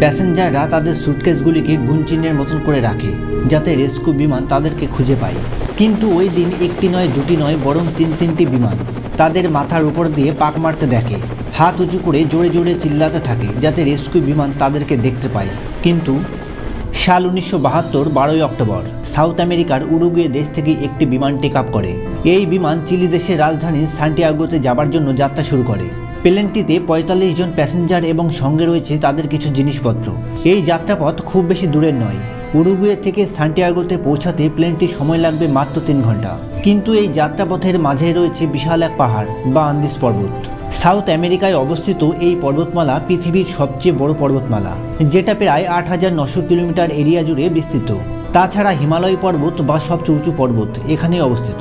প্যাসেঞ্জাররা তাদের সুটকেসগুলিকে গুনচিনের মতন করে রাখে, যাতে রেস্কিউ বিমান তাদেরকে খুঁজে পায়। কিন্তু ওই দিন একটি নয়, দুটি নয়, বরং তিন তিনটি বিমান তাদের মাথার উপর দিয়ে পাক মারতে দেখে। হাত উঁচু করে জোরে জোরে চিল্লাতে থাকে, যাতে রেস্কিউ বিমান তাদেরকে দেখতে পায়। কিন্তু সাল উনিশশো বাহাত্তর, বারোই অক্টোবর, সাউথ আমেরিকার উরুগুয়ে দেশ থেকে একটি বিমান টেক আপ করে। এই বিমান চিলি দেশের রাজধানী সান্টিয়াগোতে যাবার জন্য যাত্রা শুরু করে। প্লেনটিতে পঁয়তাল্লিশ জন প্যাসেঞ্জার এবং সঙ্গে রয়েছে তাদের কিছু জিনিসপত্র। এই যাত্রাপথ খুব বেশি দূরের নয়। উরুগুয়ে থেকে সান্টিয়াগোতে পৌঁছাতে প্লেনটি সময় লাগবে মাত্র তিন ঘণ্টা। কিন্তু এই যাত্রাপথের মাঝে রয়েছে বিশাল এক পাহাড় বা আন্দিস পর্বত। সাউথ আমেরিকায় অবস্থিত এই পর্বতমালা পৃথিবীর সবচেয়ে বড় পর্বতমালা, যেটা প্রায় আট হাজার নশো কিলোমিটার এরিয়া জুড়ে বিস্তৃত। তাছাড়া হিমালয় পর্বত বা সবচেয়ে উঁচু পর্বত এখানেই অবস্থিত।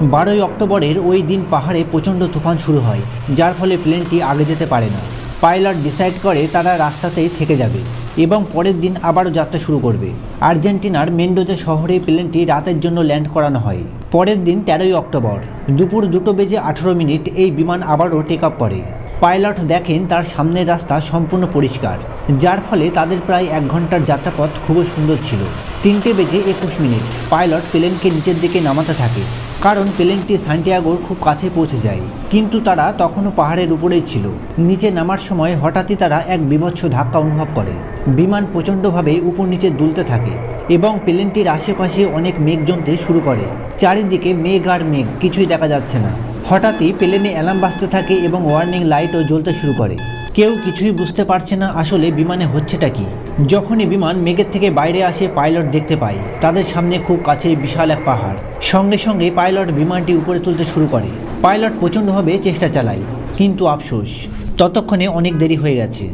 বারোই অক্টোবরের ওই দিন পাহাড়ে প্রচণ্ড তুফান শুরু হয়, যার ফলে প্লেনটি আগে যেতে পারে না। পাইলট ডিসাইড করে তারা রাস্তাতেই থেকে যাবে এবং পরের দিন আবারও যাত্রা শুরু করবে। আর্জেন্টিনার মেন্ডোজা শহরে প্লেনটি রাতের জন্য ল্যান্ড করানো হয়। পরের দিন তেরোই অক্টোবর, দুপুর দুটো বেজে আঠেরো মিনিট এই বিমান আবারও টেক আপ করে। পাইলট দেখেন তার সামনের রাস্তা সম্পূর্ণ পরিষ্কার, যার ফলে তাদের প্রায় এক ঘণ্টার যাত্রাপথ খুবই সুন্দর ছিল। তিনটে বেজে একুশ মিনিট, পাইলট প্লেনকে নিচের দিকে নামাতে থাকে। কারণ প্লেনটি সান্টিয়াগোর খুব কাছে পৌঁছে যায়। কিন্তু তারা তখনও পাহাড়ের উপরেই ছিল। নিচে নামার সময় হঠাৎই তারা এক বিভৎস ধাক্কা অনুভব করে। বিমান প্রচণ্ডভাবে উপর নিচে দুলতে থাকে এবং প্লেনটির আশেপাশে অনেক মেঘ জমতে শুরু করে। চারিদিকে মেঘ আর মেঘ, কিছুই দেখা যাচ্ছে না। হঠাৎই প্লেনে অ্যালার্ম বাজতে থাকে এবং ওয়ার্নিং লাইটও জ্বলতে শুরু করে। কেউ কিছুই বুঝতে পারছে না আসলে বিমানে হচ্ছেটা কি। যখনই বিমান মেঘের থেকে বাইরে আসে, পাইলট দেখতে পায় তাদের সামনে খুব কাছে বিশাল এক পাহাড়। সঙ্গে সঙ্গে পাইলট বিমানটি উপরে তুলতে শুরু করে। পাইলট প্রচণ্ডভাবে চেষ্টা চালায়, কিন্তু আফসোস, ততক্ষণে অনেক দেরি হয়ে গেছে।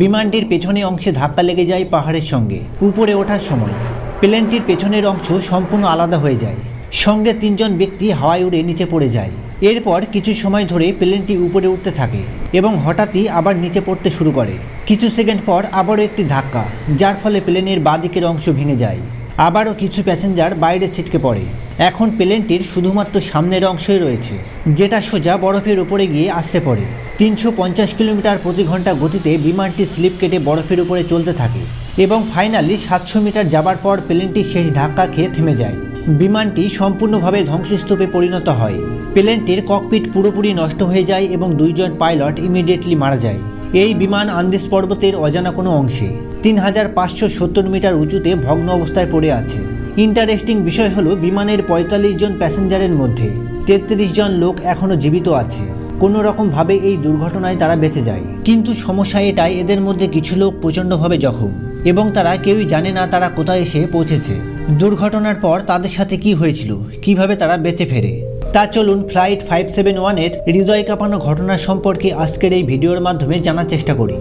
বিমানটির পেছনে অংশে ধাক্কা লেগে যায় পাহাড়ের সঙ্গে। উপরে ওঠার সময়, প্লেনটির পেছনের অংশ সম্পূর্ণ আলাদা হয়ে যায়। সঙ্গে তিনজন ব্যক্তি হাওয়ায় উড়ে নিচে পড়ে যায়। এরপর কিছু সময় ধরে প্লেনটি উপরে উঠতে থাকে এবং হঠাৎই আবার নিচে পড়তে শুরু করে। কিছু সেকেন্ড পর আবারও একটি ধাক্কা, যার ফলে প্লেনের বাঁদিকের অংশ ভেঙে যায়। আবারও কিছু প্যাসেঞ্জার বাইরে ছিটকে পড়ে। এখন প্লেনটির শুধুমাত্র সামনের অংশই রয়েছে, যেটা সোজা বরফের উপরে গিয়ে আসতে পড়ে। তিনশো পঞ্চাশ কিলোমিটার প্রতি ঘণ্টা গতিতে বিমানটি স্লিপ কেটে বরফের উপরে চলতে থাকে এবং ফাইনালি সাতশো মিটার যাবার পর প্লেনটি শেষ ধাক্কা খেয়ে থেমে যায়। বিমানটি সম্পূর্ণভাবে ধ্বংসস্তূপে পরিণত হয়। প্লেনটির ককপিট পুরোপুরি নষ্ট হয়ে যায় এবং দুইজন পাইলট ইমিডিয়েটলি মারা যায়। এই বিমান আন্দিস পর্বতের অজানা কোনো অংশে। তিন হাজার পাঁচশো সত্তর মিটার উঁচুতে ভগ্ন অবস্থায় পড়ে আছে। ইন্টারেস্টিং বিষয় হলো, বিমানের পঁয়তাল্লিশ জন প্যাসেঞ্জারের মধ্যে তেত্রিশ জন লোক এখনও জীবিত আছে। কোনো রকমভাবে এই দুর্ঘটনায় তারা বেঁচে যায়। কিন্তু সমস্যা এটাই, এদের মধ্যে কিছু লোক প্রচণ্ডভাবে জখম এবং তারা কেউই জানে না তারা কোথায় এসে পৌঁছেছে। দুর্ঘটনার পর তাদের সাথে কি হয়েছিল? কীভাবে তারা বেঁচে ফেরে? তা চলুন ফ্লাইট ফাইভ সেভেন ওয়ানের হৃদয় কাঁপানো ঘটনা সম্পর্কে আজকের এই ভিডিওর মাধ্যমে জানার চেষ্টা করি।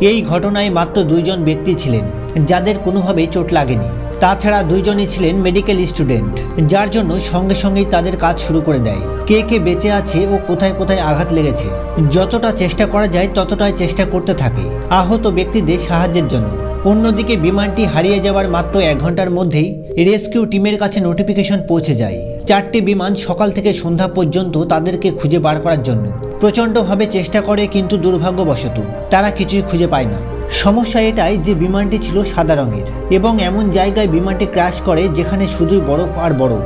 এই ঘটনায় মাত্র দুইজন ব্যক্তি ছিলেন, যাদের কোনোভাবেই চোট লাগেনি। তাছাড়া দুইজনই ছিলেন মেডিকেল স্টুডেন্ট যার জন্য সঙ্গে সঙ্গেই তাদের কাজ শুরু করে দেয়। কে কে বেঁচে আছে ও কোথায় কোথায় আঘাত লেগেছে, যতটা চেষ্টা করা যায় ততটাই চেষ্টা করতে থাকে। আহত ব্যক্তিদের সাহায্যের জন্য। অন্যদিকে বিমানটি হারিয়ে যাওয়ার মাত্র এক ঘণ্টার মধ্যেই রেস্কিউ টিমের কাছে নোটিফিকেশন পৌঁছে যায়। চারটি বিমান সকাল থেকে সন্ধ্যা পর্যন্ত তাদেরকে খুঁজে বার করার জন্য। প্রচণ্ডভাবে চেষ্টা করে কিন্তু দুর্ভাগ্যবশত তারা কিছুই খুঁজে পায় না। সমস্যা এটাই যে বিমানটি ছিল সাদা রঙের এবং এমন জায়গায় বিমানটি ক্র্যাশ করে যেখানে শুধুই বরফ আর বরফ।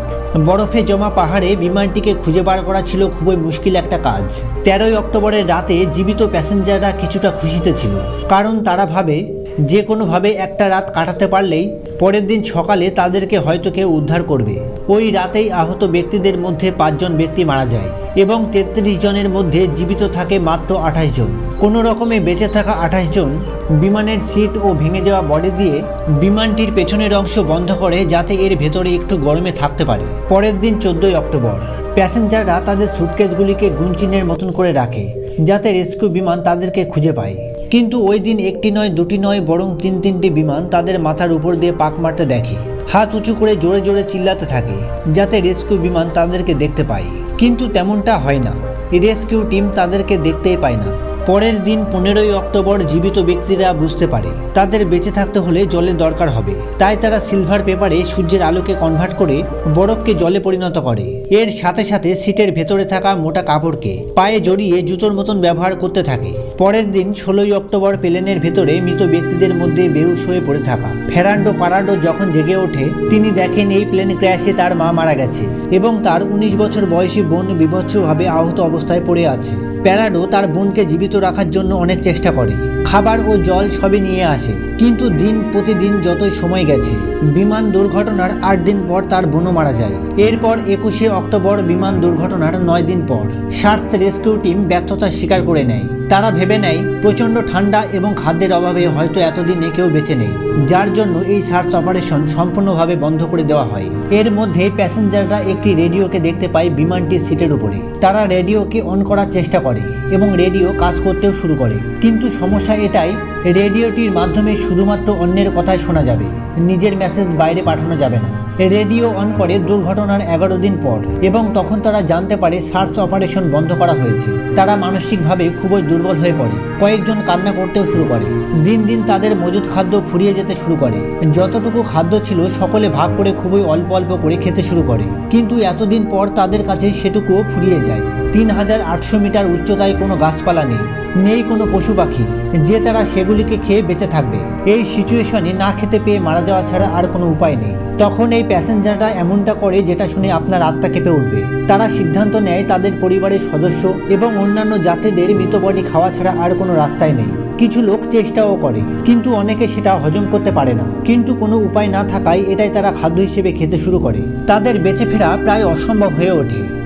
বরফে জমা পাহাড়ে বিমানটিকে খুঁজে বার করা ছিল খুবই মুশকিল একটা কাজ। তেরোই অক্টোবরের রাতে জীবিত প্যাসেঞ্জাররা কিছুটা খুশিতে ছিল, কারণ তারা ভাবে যে কোনোভাবে একটা রাত কাটাতে পারলেই পরের দিন সকালে তাদেরকে হয়তো কেউ উদ্ধার করবে। ওই রাতেই আহত ব্যক্তিদের মধ্যে পাঁচজন ব্যক্তি মারা যায় এবং তেত্রিশ জনের মধ্যে জীবিত থাকে মাত্র আঠাশ জন। কোনো রকমে বেঁচে থাকা আঠাশ জন বিমানের সিট ও ভেঙে যাওয়া বডি দিয়ে বিমানটির পেছনের অংশ বন্ধ করে যাতে এর ভেতরে একটু গরমে থাকতে পারে। পরের দিন চোদ্দই অক্টোবর, প্যাসেঞ্জাররা তাদের সুটকেসগুলিকে গুনচিনের মতন করে রাখে যাতে রেস্কিউ বিমান তাদেরকে খুঁজে পায়। কিন্তু ওই দিন একটি নয়, দুটি নয়, বরং তিন তিনটি বিমান তাদের মাথার উপর দিয়ে পাক মারতে দেখে। হাত উঁচু করে জোরে জোরে চিল্লাতে থাকে, যাতে রেস্কিউ বিমান তাদেরকে দেখতে পায়। কিন্তু তেমনটা হয় না। রেস্কিউ টিম তাদেরকে দেখতেই পায় না। পরের দিন পনেরোই অক্টোবর জীবিত ব্যক্তিরা বুঝতে পারে, তাদের বেঁচে থাকতে হলে জলের দরকার হবে। তাই তারা সিলভার পেপারে সূর্যের আলোকে কনভার্ট করে বরফকে জলে পরিণত করে। এর সাথে সাথে সিটের ভেতরে থাকা মোটা কাপড়কে পায়ে জড়িয়ে জুতোর মতন ব্যবহার করতে থাকে। পরের দিন ষোলোই অক্টোবর প্লেনের ভেতরে মৃত ব্যক্তিদের মধ্যে বেহুশ হয়ে পড়ে থাকা। ফেরান্ডো পারাডো যখন জেগে ওঠে, তিনি দেখেন এই প্লেন ক্র্যাশে তার মা মারা গেছে এবং তার উনিশ বছর বয়সী বোন বিভৎসভাবে আহত অবস্থায় পড়ে আছে। প্যারাডো তার বোনকে জীবিত রাখার জন্য অনেক চেষ্টা করে। খাবার ও জল সবই নিয়ে আসে। কিন্তু দিন প্রতিদিন যতই সময় গেছে, বিমান দুর্ঘটনার আট দিন পর তার বোনও মারা যায়। এরপর একুশে অক্টোবর বিমান দুর্ঘটনার নয় দিন পর, সার্চ রেস্কিউ টিম ব্যর্থতা স্বীকার করে নেয়। তারা ভেবে নেয়, প্রচণ্ড ঠান্ডা এবং খাদ্যের অভাবে হয়তো এতদিনে কেউ বেঁচে নেই। যার জন্য এই সার্চ অপারেশন সম্পূর্ণভাবে বন্ধ করে দেওয়া হয়। এর মধ্যে প্যাসেঞ্জাররা একটি রেডিওকে দেখতে পায় বিমানটির সিটের উপরে। তারা রেডিওকে অন করার চেষ্টা করে এবং রেডিও কাজ করতেও শুরু করে। কিন্তু সমস্যা এটাই, রেডিওটির মাধ্যমে শুধুমাত্র অন্যের কথাই শোনা যাবে। নিজের মেসেজ বাইরে পাঠানো যাবে না। রেডিও অন করে দুর্ঘটনার এগারো দিন পর, এবং তখন তারা জানতে পারে সার্চ অপারেশন বন্ধ করা হয়েছে। তারা মানসিকভাবে খুবই দুর্বল হয়ে পড়ে। কয়েকজন কান্না করতেও শুরু করে। দিন দিন তাদের মজুদ খাদ্য ফুরিয়ে যেতে শুরু করে। যতটুকু খাদ্য ছিল, সকলে ভাগ করে খুবই অল্প অল্প করে খেতে শুরু করে। কিন্তু এতদিন পর তাদের কাছে সেটুকুও ফুরিয়ে যায়। তিন হাজার আটশো মিটার উচ্চতায় কোনো গাছপালা নেই নেই কোনো পশু পাখি। যে তারা সেগুলিকে খেয়ে বেঁচে থাকবে। এই সিচুয়েশনে না খেতে পেয়ে মারা যাওয়া ছাড়া আর কোনো উপায় নেই। তখন এই প্যাসেঞ্জাররা এমনটা করে যেটা শুনে আপনার আত্মা কেঁপে উঠবে। তারা সিদ্ধান্ত নেয় তাদের পরিবারের সদস্য এবং অন্যান্য যাত্রীদের মৃত বডি খাওয়া ছাড়া আর কোনো রাস্তায় নেই। কিছু লোক চেষ্টাও করে, কিন্তু অনেকে সেটা হজম করতে পারে না। কিন্তু কোনো উপায় না থাকায় এটাই তারা খাদ্য হিসেবে খেতে শুরু করে। তাদের বেঁচে ফেরা প্রায় অসম্ভব হয়ে ওঠে।